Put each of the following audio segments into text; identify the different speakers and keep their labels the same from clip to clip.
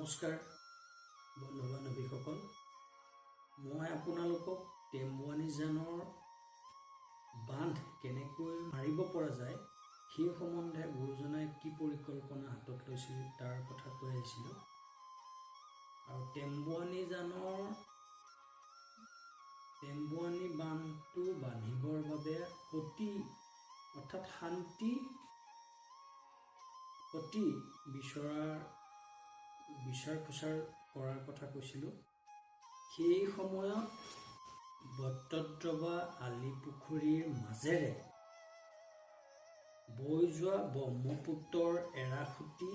Speaker 1: নমস্কাৰ। বন্ধু বান্ধৱীসকল মই আপোনালোকক টেম্বুৱানী জানৰ বান্ধ কেনেকৈ মাৰিব পৰা যায় সেই সম্বন্ধে গুৰুজনাই কি পৰিকল্পনা হাতত লৈছিল তাৰ কথা কৈ আহিছিলোঁ। আৰু টেম্বুৱানী জানৰ টেম্বুৱানী বান্ধটো বান্ধিবৰ বাবে সতী অৰ্থাৎ শান্তি সতী বিচৰাৰ বিচাৰ খোচাৰ কৰাৰ কথা কৈছিলোঁ। সেই সময়ত বটদ্ৰৱা আলি পুখুৰীৰ মাজেৰে বৈ যোৱা ব্ৰহ্মপুত্ৰৰ এৰাসুতি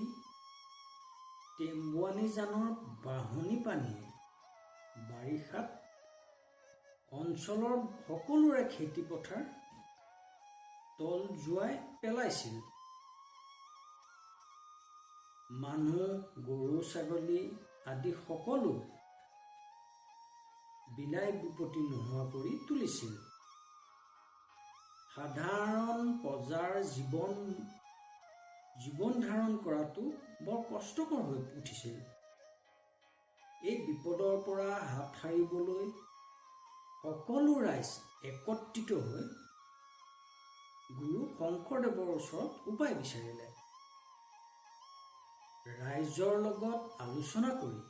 Speaker 1: টেম্বুৱানী জানৰ বাঢ়নি পানীয়ে বাৰিষাত অঞ্চলৰ সকলোৰে খেতিপথাৰ তল যোৱাই পেলাইছিল। মানুহ গৰু ছাগলী আদি সকলো বিলাই বিপত্তি নোহোৱা কৰি তুলিছিল। সাধাৰণ প্ৰজাৰ জীৱন জীৱন ধাৰণ কৰাটো বৰ কষ্টকৰ হৈ উঠিছিল। এই বিপদৰ পৰা হাত সাৰিবলৈ সকলো ৰাইজ একত্ৰিত হৈ গুৰু শংকৰদেৱৰ ওচৰত উপায় বিচাৰিলে। ৰাইজৰ লগত আলোচনা কৰি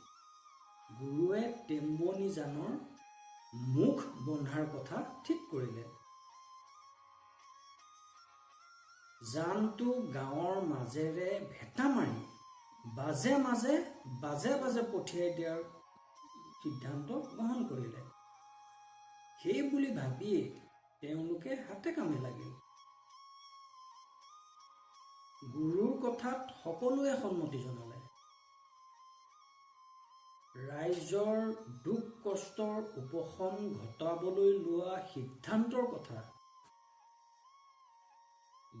Speaker 1: গুৰুৱে টেম্বনী জানৰ মুখ বন্ধাৰ কথা ঠিক কৰিলে। জানটো গাঁৱৰ মাজেৰে ভেটা মাৰি বাজে মাজে বাজে বাজে পঠিয়াই দিয়াৰ সিদ্ধান্ত গ্ৰহণ কৰিলে। সেই বুলি ভাবিয়েই তেওঁলোকে হাতে কামে লাগিল। গুৰুৰ কথাত সকলোৱে সন্মতি জনালে। ৰাইজৰ দুখ কষ্টৰ উপশম ঘটাবলৈ লোৱা সিদ্ধান্তৰ কথা।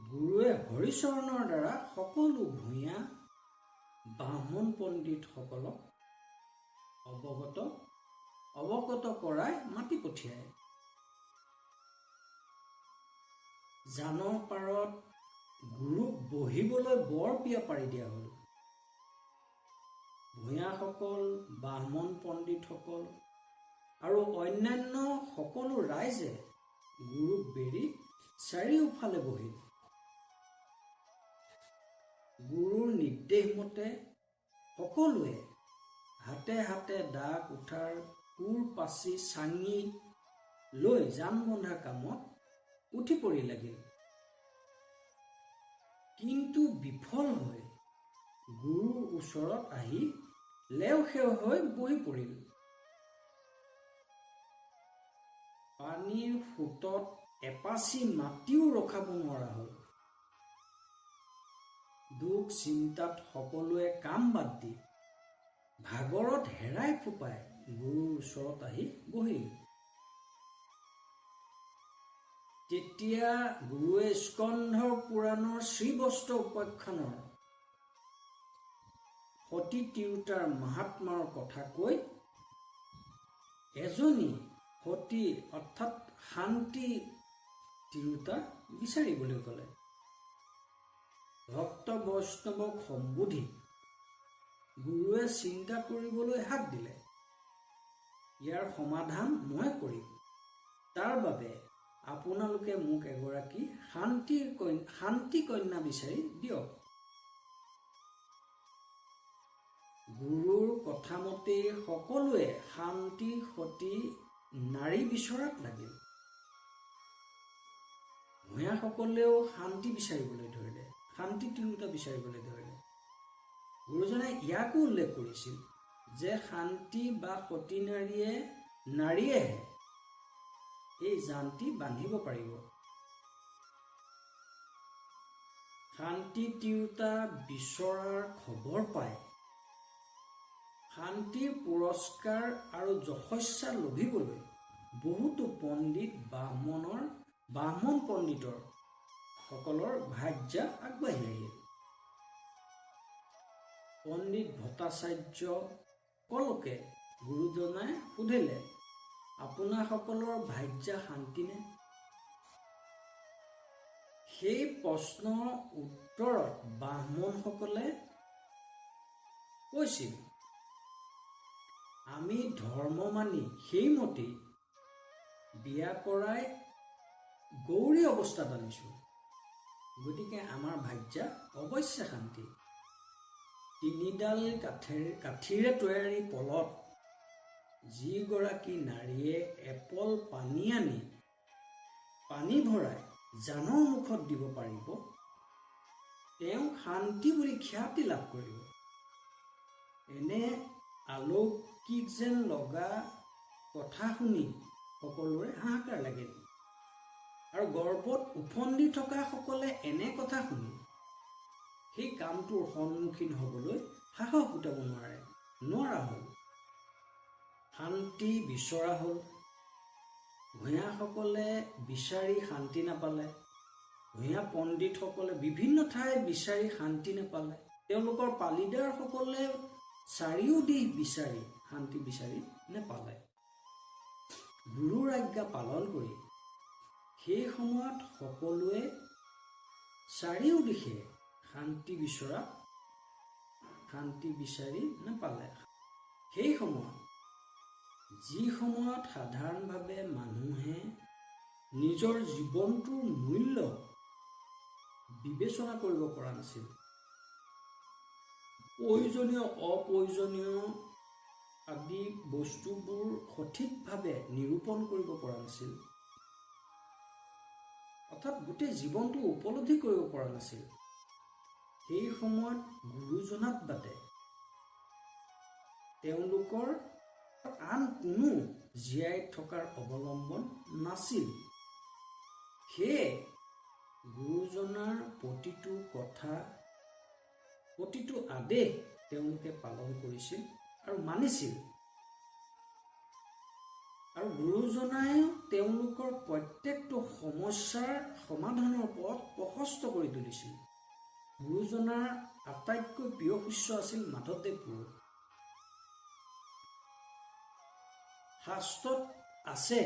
Speaker 1: গুৰুৱে হৰিচৰণৰ দ্বাৰা সকলো ভূঞা ব্ৰাহ্মণ পণ্ডিতসকলক অৱগত অৱগত কৰাই মাতি পঠিয়ায়। জানৰ পাৰত গুৰুক বহিবলৈ বৰ বিয়া পাৰি দিয়া হ'ল। ভূঞাসকল ব্ৰাহ্মণ পণ্ডিতসকল আৰু অন্যান্য সকলো ৰাইজে গুৰুক বেৰি চাৰিওফালে বহিল। গুৰুৰ নিৰ্দেশ মতে সকলোৱে হাতে হাতে দা কুঠাৰ কোৰ পাচি চাঙি লৈ জান বন্ধা কামত উঠি পৰি লাগিল। কিন্তু বিফল হৈ গুৰুৰ ওচৰত আহি লেও সেও হৈ বহি পৰিল। পানীৰ সোঁতত এপাচি মাটিও ৰখাব নোৱাৰা হ'ল। দুখ চিন্তাত সকলোৱে কাম বাদ দি ভাগৰত হেৰাই ফোপাই গুৰুৰ ওচৰত আহি বহিল। তেতিয়া গুৰুৱে স্কন্ধ পুৰাণৰ শ্ৰীবস্ত্ৰ উপাখ্যানৰ সতী তিৰোতাৰ মহাত্মাৰ কথা কৈ এজনী সতী অৰ্থাৎ শান্তি তিৰোতা বিচাৰিবলৈ ক'লে। ভক্ত বৈষ্ণৱক সম্বোধি গুৰুৱে চিন্তা কৰিবলৈ হাত দিলে। ইয়াৰ সমাধান মই কৰিম। তাৰ বাবে আপোনালোকে মোক এগৰাকী শান্তিৰ কন্যা শান্তি কন্যা বিচাৰি দিয়ক। গুৰুৰ কথামতেই সকলোৱে শান্তি সতী নাৰী বিচৰাত লাগিল। ভূঞাসকলেও শান্তি বিচাৰিবলৈ ধৰিলে। শান্তি তিৰোতা বিচাৰিবলৈ ধৰিলে। গুৰুজনাই ইয়াকো উল্লেখ কৰিছিল যে শান্তি বা সতী নাৰীয়ে নাৰীয়েহে এই জানটি বান্ধিব পাৰিব। শান্তি তিৰোতা বিচৰাৰ খবৰ পাই শান্তিৰ পুৰস্কাৰ আৰু যশস্যা লভিবলৈ বহুতো পণ্ডিত ব্ৰাহ্মণৰ ব্ৰাহ্মণ পণ্ডিতৰ সকলৰ ভাৰ্যা আগবাঢ়ি আহিল পণ্ডিত ভট্টাচাৰ্য কলকে গুৰুজনাই সুধিলে আপোনাসকলৰ ভাৰ্যা শান্তিনে সেই প্ৰশ্নৰ উত্তৰত ব্ৰাহ্মণসকলে কৈছিল আমি ধৰ্ম মানি সেইমতেই বিয়া কৰাই গৌৰী অৱস্থাত আনিছোঁ গতিকে আমাৰ ভাৰ্যা অৱশ্যে শান্তি। তিনিডাল কাঠেৰে কাঠিৰে তৈয়াৰী পলত যিগৰাকী নাৰীয়ে এপল পানী আনি পানী ভৰাই জানৰ মুখত দিব পাৰিব তেওঁ শান্তি বুলি খ্যাতি লাভ কৰিব। এনে আলৌকিক যেন লগা কথা শুনি সকলোৰে হাহাকাৰ লাগিল আৰু গৰ্ভত উফন্দি থকাসকলে এনে কথা শুনি সেই কামটোৰ সন্মুখীন হ'বলৈ সাহস গোটাব নোৱাৰে নোৱাৰা হ'ল শান্তি বিচৰা হ'ল। ভূঞাসকলে বিচাৰি শান্তি নাপালে। ভূঞা পণ্ডিতসকলে বিভিন্ন ঠাই বিচাৰি শান্তি নাপালে। তেওঁলোকৰ পালিদাৰসকলে চাৰিওদিশ বিচাৰি শান্তি বিচাৰি নেপালে। গুৰুৰ আজ্ঞা পালন কৰি সেই সময়ত সকলোৱে চাৰিওদিশে শান্তি বিচৰা শান্তি বিচাৰি নাপালে। সেই সময়ত যি সময়ত সাধাৰণভাৱে মানুহে নিজৰ জীৱনটোৰ মূল্য বিবেচনা কৰিব পৰা নাছিল প্ৰয়োজনীয় অপ্ৰয়োজনীয় আদি বস্তুবোৰ সঠিকভাৱে নিৰূপণ কৰিব পৰা নাছিল। অৰ্থাৎ গোটেই জীৱনটো উপলব্ধি কৰিব পৰা নাছিল। সেই সময়ত গুৰুজনাত বাদে তেওঁলোকৰ আন কোনো জীয়াই থকাৰ অৱলম্বন নাছিল। সেয়ে গুৰুজনাৰ প্ৰতিটো কথা প্ৰতিটো আদেশ তেওঁলোকে পালন কৰিছিল আৰু মানিছিল। আৰু গুৰুজনাই তেওঁলোকৰ প্ৰত্যেকটো সমস্যাৰ সমাধানৰ পথ প্ৰশস্ত কৰি তুলিছিল। গুৰুজনাৰ আটাইতকৈ প্ৰিয় শিষ্য আছিল মাধৱদেৱ গুৰু শাস্ত্ৰত আছে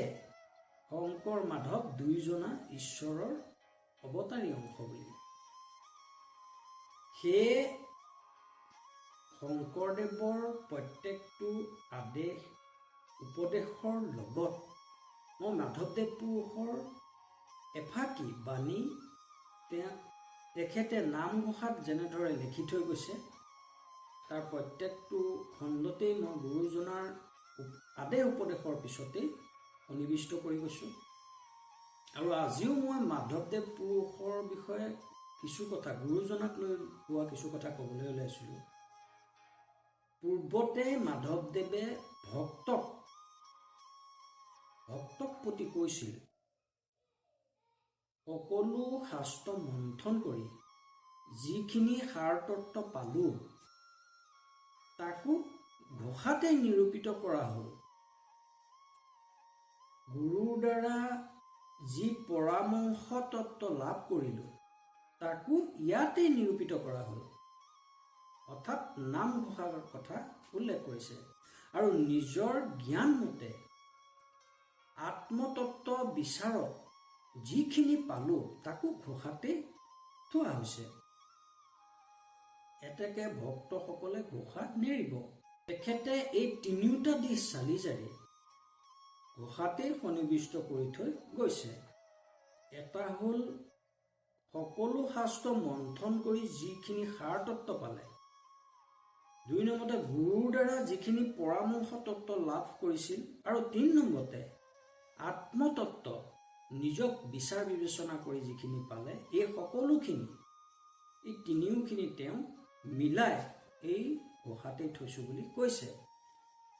Speaker 1: শংকৰ মাধৱ দুয়োজনা ঈশ্বৰৰ অৱতাৰী অংশ বুলি। সেয়ে শংকৰদেৱৰ প্ৰত্যেকটো আদেশ উপদেশৰ লগত মই মাধৱদেৱ পুৰুষৰ এফাকি বাণী তেওঁ তেখেতে নামঘোষাত যেনেদৰে লিখি থৈ গৈছে তাৰ প্ৰত্যেকটো খণ্ডতেই মই গুৰুজনাৰ আদেশ উপদেশৰ পিছতেই সন্নিৱিষ্ট কৰি গৈছোঁ। আৰু আজিও মই মাধৱদেৱ পুৰুষৰ বিষয়ে কিছু কথা গুৰুজনাক লৈ কোৱা কিছু কথা ক'বলৈ ওলাইছিলোঁ। পূৰ্বতে মাধৱদেৱে ভক্তক ভক্তক প্ৰতি কৈছিল সকলো শাস্ত্ৰ মন্থন কৰি যিখিনি সাৰ তত্ত্ব পালোঁ তাকো ঘোষাতে নিৰূপিত কৰা হ'ল। গুৰুৰ দ্বাৰা যি পৰামৰ্শ তত্ত্ব লাভ কৰিলোঁ তাকো ইয়াতেই নিৰূপিত কৰা হ'ল। অৰ্থাৎ নামঘোষাৰ কথা উল্লেখ কৰিছে। আৰু নিজৰ জ্ঞান মতে আত্মতত্ত্ব বিচাৰত যিখিনি পালোঁ তাকো ঘোষাতেই থোৱা হৈছে। এতেকে ভক্তসকলে ঘোষাত নেৰিব। তেখেতে এই তিনিওটা দিশ চালি জাৰি ঘোষাতেই সন্নিৱিষ্ট কৰি থৈ গৈছে। এটা হ'ল সকলো শাস্ত্ৰ মন্থন কৰি যিখিনি সাৰ তত্ত্ব পালে। দুই নম্বৰতে গুৰুৰ দ্বাৰা যিখিনি পৰামৰ্শ তত্ত্ব লাভ কৰিছিল আৰু তিনি নম্বৰতে আত্মতত্ত্ব নিজক বিচাৰ বিবেচনা কৰি যিখিনি পালে এই সকলোখিনি এই তিনিওখিনি তেওঁ মিলাই এই ঘোষাতেই থৈছোঁ বুলি কৈছে।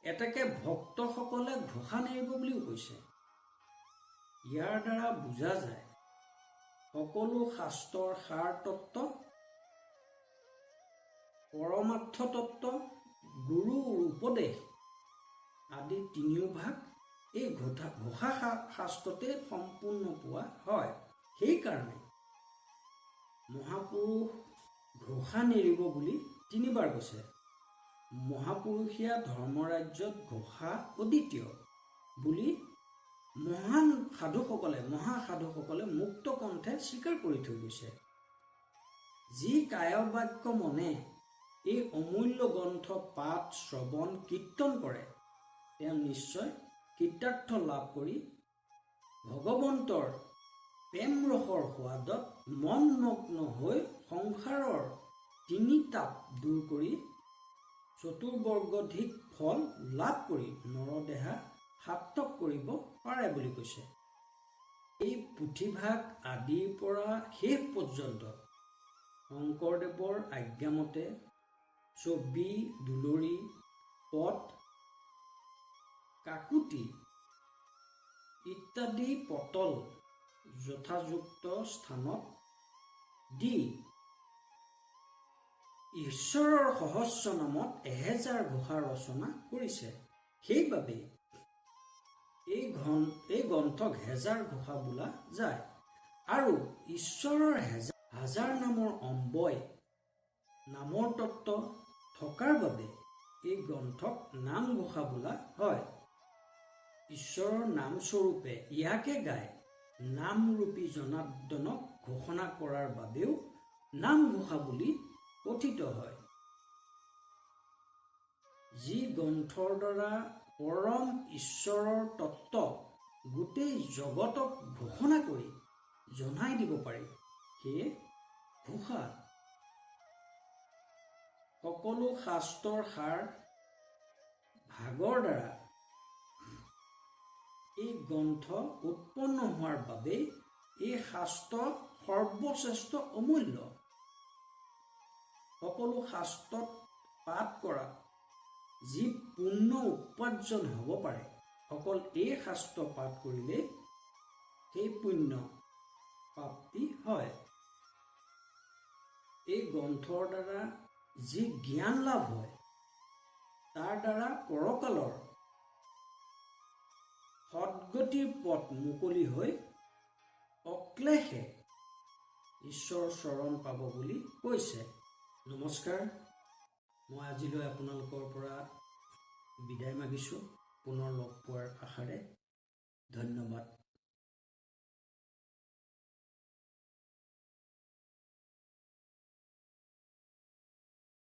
Speaker 1: এটাকে ভক্তসকলে ঘোষা নেৰিব বুলিও কৈছে। ইয়াৰ দ্বাৰা বুজা যায় সকলো শাস্ত্ৰৰ সাৰ তত্ত্ব পৰমাৰ্থ তত্ত্ব গুৰুৰ উপদেশ আদি তিনিও ভাগ এই ঘোষা ঘোষা শাস্ত্ৰতে সম্পূৰ্ণ পোৱা হয়। সেইকাৰণে মহাপুৰুষ ঘোষা নেৰিব বুলি তিনিবাৰ কৈছে। মহাপুৰুষীয়া ধৰ্মৰাজ্যত ঘোষা অদ্বিতীয় বুলি মহান সাধুসকলে মহাসাধুসকলে মুক্ত কণ্ঠে স্বীকাৰ কৰি থৈ গৈছে। যি কায়বাক্য মনে এই অমূল্য গ্ৰন্থ পাঠ শ্ৰৱণ কীৰ্তন কৰে তেওঁ নিশ্চয় কৃতাৰ্থ লাভ কৰি ভগৱন্তৰ প্ৰেম ৰসৰ সোৱাদত মনমগ্ন হৈ সংসাৰৰ তিনি তাপ দূৰ কৰি চতুৰ্বৰ্গধিক ফল লাভ কৰি নৰদেহা সাৰ্থক কৰিব পাৰে বুলি কৈছে। এই পুথিভাগ আদিৰ পৰা শেষ পৰ্যন্ত শংকৰদেৱৰ আজ্ঞামতে ছবি দুলৰি পথ কাকুতি ইত্যাদি পটল যথাযুক্ত স্থানত দি ঈশ্বৰৰ সহস্ৰ নামত এহেজাৰ ঘোষা ৰচনা কৰিছে। সেইবাবে এই ঘন এই গ্ৰন্থক হেজাৰ ঘোষা বোলা যায়। আৰু ঈশ্বৰৰ হেজাৰ হাজাৰ নামৰ অম্বয় নামৰ তত্ত্ব থকাৰ বাবে এই গ্ৰন্থক নামঘোষা বোলা হয়। ঈশ্বৰৰ নামস্বৰূপে ইয়াকে গাই নামৰূপী জনাৰ্দনক ঘোষণা কৰাৰ বাবেও নামঘোষা বুলি কথিত হয়। যি গ্ৰন্থৰ দ্বাৰা পৰম ঈশ্বৰৰ তত্ত্ব গোটেই জগতক ঘোষণা কৰি জনাই দিব পাৰি সেয়ে ঘোষা। সকলো শাস্ত্ৰৰ সাৰ ভাগৰ দ্বাৰা এই গ্ৰন্থ উৎপন্ন হোৱাৰ বাবেই এই শাস্ত্ৰ সৰ্বশ্ৰেষ্ঠ অমূল্য। সকলো শাস্ত্ৰত পাঠ কৰা যি পুণ্য উপাৰ্জন হ'ব পাৰে অকল এই শাস্ত্ৰ পাঠ কৰিলেই সেই পুণ্য প্ৰাপ্তি হয়। এই গ্ৰন্থৰ দ্বাৰা যি জ্ঞান লাভ হয় তাৰ দ্বাৰা পৰকালৰ সদগতিৰ পথ মুকলি হৈ অক্লেশে ঈশ্বৰৰ চৰণ পাব বুলি কৈছে। নমস্কাৰ। মই আজিলৈ আপোনালোকৰ পৰা বিদায় মাগিছোঁ। পুনৰ লগ পোৱাৰ আশাৰে ধন্যবাদ।